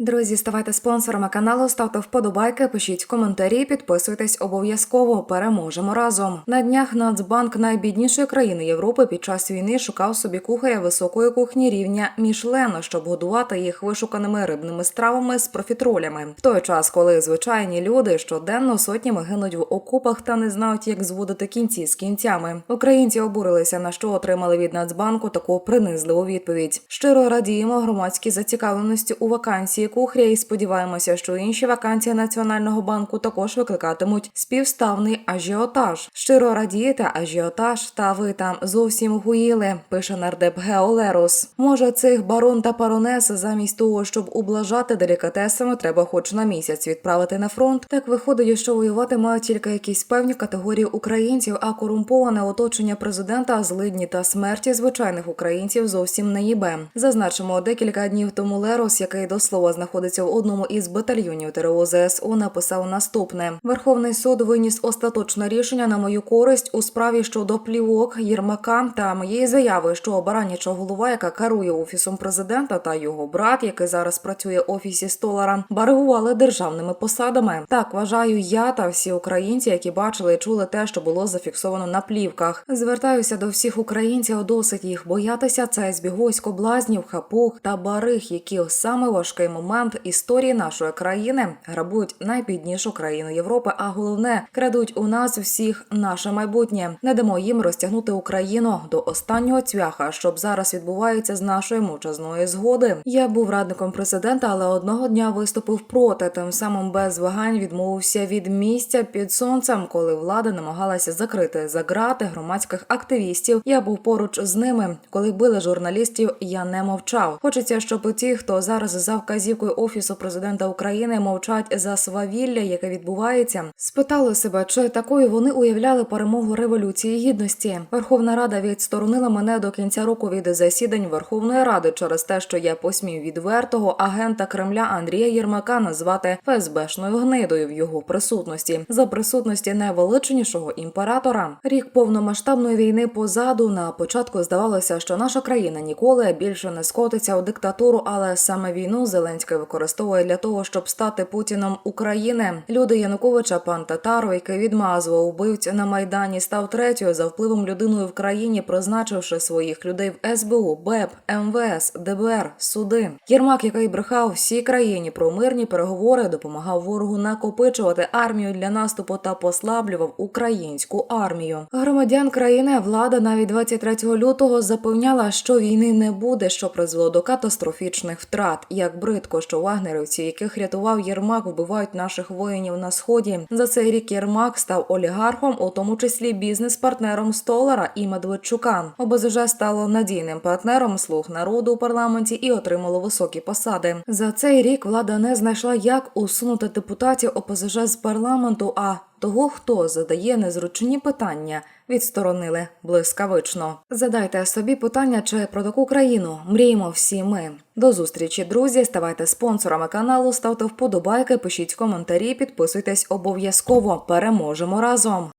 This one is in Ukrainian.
Друзі, ставайте спонсорами каналу, ставте вподобайки, пишіть коментарі, підписуйтесь обов'язково. Переможемо разом. На днях Нацбанк найбіднішої країни Європи під час війни шукав собі кухаря високої кухні рівня Мішлен, щоб годувати їх вишуканими рибними стравами з профітролями. В той час, коли звичайні люди щоденно сотнями гинуть в окопах та не знають, як зводити кінці з кінцями. Українці обурилися на що отримали від Нацбанку таку принизливу відповідь. Щиро радіємо громадській зацікавленості у вакансії кухаря і сподіваємося, що інші вакансії Національного банку також викликатимуть співставний ажіотаж. Щиро радієте ажіотаж, та ви там зовсім гуїли, пише нардеп Геолерус. Може, цих барон та паронес замість того, щоб ублажати делікатесами, треба хоч на місяць відправити на фронт. Так виходить, що воювати мають тільки якісь певні категорії українців, а корумповане оточення президента, злидні та смерті звичайних українців зовсім не їбе. Зазначимо, декілька днів тому Лерос, який до слова знаходиться в одному із батальйонів ТРО ЗСУ, написав наступне: Верховний суд виніс остаточне рішення на мою користь у справі щодо плівок Єрмака та моєї заяви, що бараняча голова, яка керує офісом президента, та його брат, який зараз працює в офісі Столара, баригували державними посадами. Так вважаю я та всі українці, які бачили і чули те, що було зафіксовано на плівках. Звертаюся до всіх українців, досить їх боятися. Це збігойсько блазнів, хапух та бариг, які саме важкий момент історії нашої країни грабують найбіднішу країну Європи. А головне крадуть у нас всіх наше майбутнє. Не дамо їм розтягнути Україну до останнього цвяха, щоб зараз відбувається з нашої мовчазної згоди. Я був радником президента, але одного дня виступив проти. Тим самим без вагань відмовився від місця під сонцем, коли влада намагалася закрити за грати громадських активістів. Я був поруч з ними. Коли били журналістів, я не мовчав. Хочеться, щоб ті, хто зараз за вказівкою офісу президента України мовчать за свавілля, яке відбувається, спитали себе, чи такою вони уявляли перемогу революції гідності. Верховна Рада відсторонила мене до кінця року від засідань Верховної Ради через те, що я посмів відвертого агента Кремля Андрія Єрмака назвати ФСБшною гнидою в його присутності за присутності найвеличнішого імператора. Рік повномасштабної війни позаду на початку здавалося, що наша країна ніколи більше не скотиться у диктатуру, але саме війну Зеленський використовує для того, щоб стати Путіном України. Люди Януковича, пан Татаро, який відмазував убивць на майдані, став третьою за впливом людиною в країні, призначивши своїх людей в СБУ, БЕП, МВС, ДБР, суди. Єрмак, який брехав всій країні про мирні переговори, допомагав ворогу накопичувати армію для наступу та послаблював українську армію. Громадян країни влада навіть 23 лютого запевняла, що війни не буде, що призвело до катастрофічних втрат. Як бридко, що вагнерівці, яких рятував Єрмак, вбивають наших воїнів на сході. За цей рік Єрмак став олігархом, у тому числі бізнес-партнером Столара і Медведчука. ОБЗЖ стало надійним партнером слуг народу у парламенті і отримало високі посади. За цей рік влада не знайшла, як усунути депутатів ОПЗЖ з парламенту. А того, хто задає незручні питання, відсторонили блискавично. Задайте собі питання, чи про таку країну мріємо всі ми. До зустрічі, друзі. Ставайте спонсорами каналу, ставте вподобайки, пишіть коментарі, підписуйтесь обов'язково. Переможемо разом.